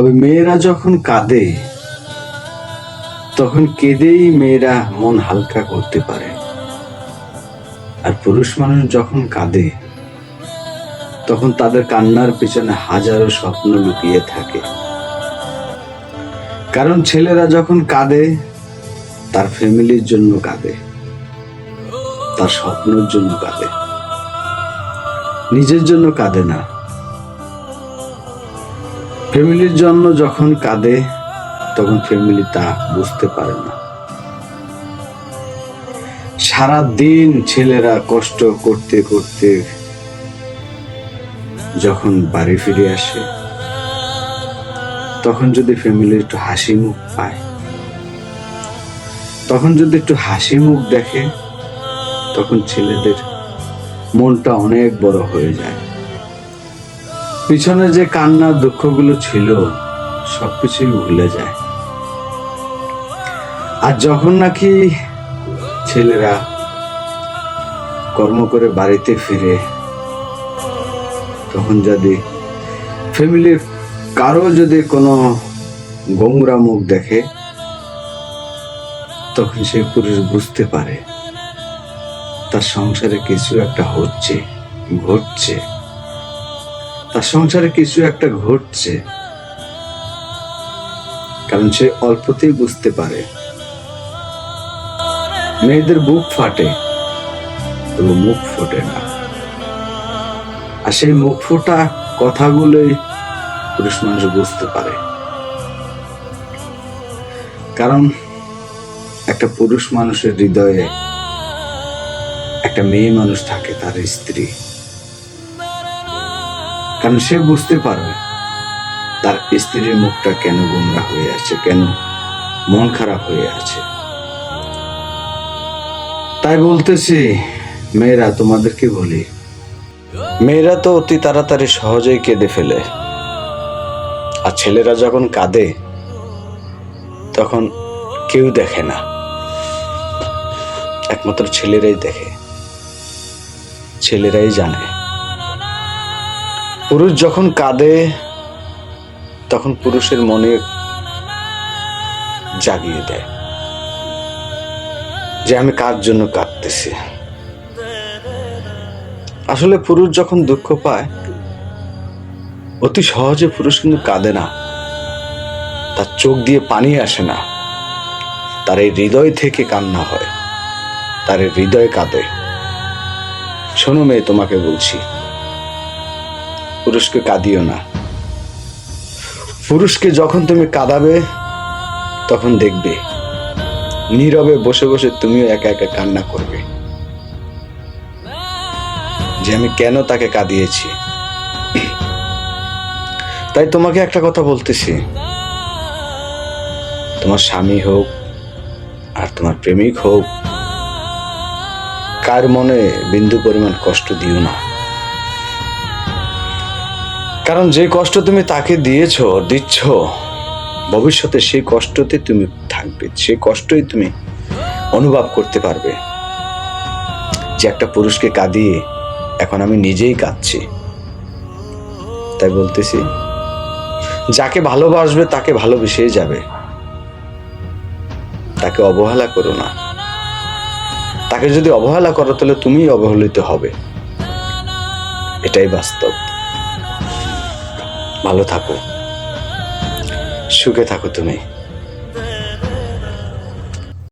তবে মেয়েরা যখন কাঁদে, তখন কেঁদেই মেয়েরা মন হালকা করতে পারে। আর পুরুষ মানুষ যখন কাঁদে, তখন তাদের কান্নার পিছনে হাজারো স্বপ্ন লুকিয়ে থাকে। কারণ ছেলেরা যখন কাঁদে, তার ফ্যামিলির জন্য কাঁদে, তার স্বপ্নের জন্য কাঁদে। নিজের জন্য কাঁদে না। ফ্যামিলির জন্য যখন কাঁদে, তখন ফ্যামিলি তা বুঝতে পারে না। সারা দিন ছেলেরা কষ্ট করতে করতে যখন বাড়ি ফিরে আসে, তখন যদি ফ্যামিলি একটু হাসি মুখ পায়, তখন যদি একটু হাসি মুখ দেখে, তখন ছেলেদের মনটা অনেক বড় হয়ে যায়। পিছনে যে কান্নার দুঃখগুলো ছিল, সবকিছুই ভুলে যায়। আর যখন নাকি ছেলেরা কর্ম করে বাড়িতে ফিরে, তখন যদি ফ্যামিলির কারও যদি কোনো গোমরা মুখ দেখে, তখন সে পুরুষ বুঝতে পারে, তার সংসারে কিছু একটা হচ্ছে, ঘটছে। তার সংসারে কিছু একটা ঘটছে। কারণ সে অল্পতেই বুঝতে পারে। মেয়েদের বুক ফাটে, তবু মুখ ফোটে না। আর সেই মুখ ফোটা কথাগুলোই পুরুষ মানুষ বুঝতে পারে। কারণ একটা পুরুষ মানুষের হৃদয়ে একটা মেয়ে মানুষ থাকে, তার স্ত্রী। কারণ সে বুঝতে পারবে তার স্ত্রীর মুখটা কেন গোমরা হয়ে আছে, কেন মন খারাপ হয়ে আছে। তাই বলতেছি, মেয়েরা, তোমাদেরকে বলি, মেয়েরা তো অতি তাড়াতাড়ি সহজেই কেঁদে ফেলে। আর ছেলেরা যখন কাঁদে, তখন কেউ দেখে না। একমাত্র ছেলেরাই দেখে, ছেলেরাই জানে। পুরুষ যখন কাঁদে, তখন পুরুষের মনে জাগিয়ে দেয় যে আমি কার জন্য কাঁদতেছি। আসলে পুরুষ যখন দুঃখ পায়, অতি সহজে পুরুষ কিন্তু কাঁদে না। তার চোখ দিয়ে পানি আসে না। তার এই হৃদয় থেকে কান্না হয়। তার হৃদয় কাঁদে। শোনো মেয়ে, তোমাকে বলছি। পুরুষকে কাঁদিও না। পুরুষকে যখন তুমি কাঁদাবে, তখন দেখবে। নীরবে বসে বসে তুমিও একা একা কান্না করবে। যে আমি কেন তাকে কাঁদিয়েছি? তাই তোমাকে একটা কথা বলতেছি। তোমার স্বামী হোক, আর তোমার প্রেমিক হোক, কার মনে বিন্দু পরিমাণ কষ্ট দিও না। কারণ যে কষ্ট তুমি তাকে দিয়েছ, দিচ্ছ, ভবিষ্যতে সেই কষ্টতে তুমি থাকবে সেই কষ্টই তুমি অনুভব করতে পারবে। যে একটা পুরুষকে কাঁদিয়ে এখন আমি নিজেই কাঁদছি। তাই বলতেছি, যাকে ভালোবাসবে তাকে ভালোবেসেই যাবে। তাকে অবহেলা করো না। তাকে যদি অবহেলা করো, তাহলে তুমিই অবহেলিত হবে। এটাই বাস্তব। ভালো থাকো। সুখে থাকো তুমি।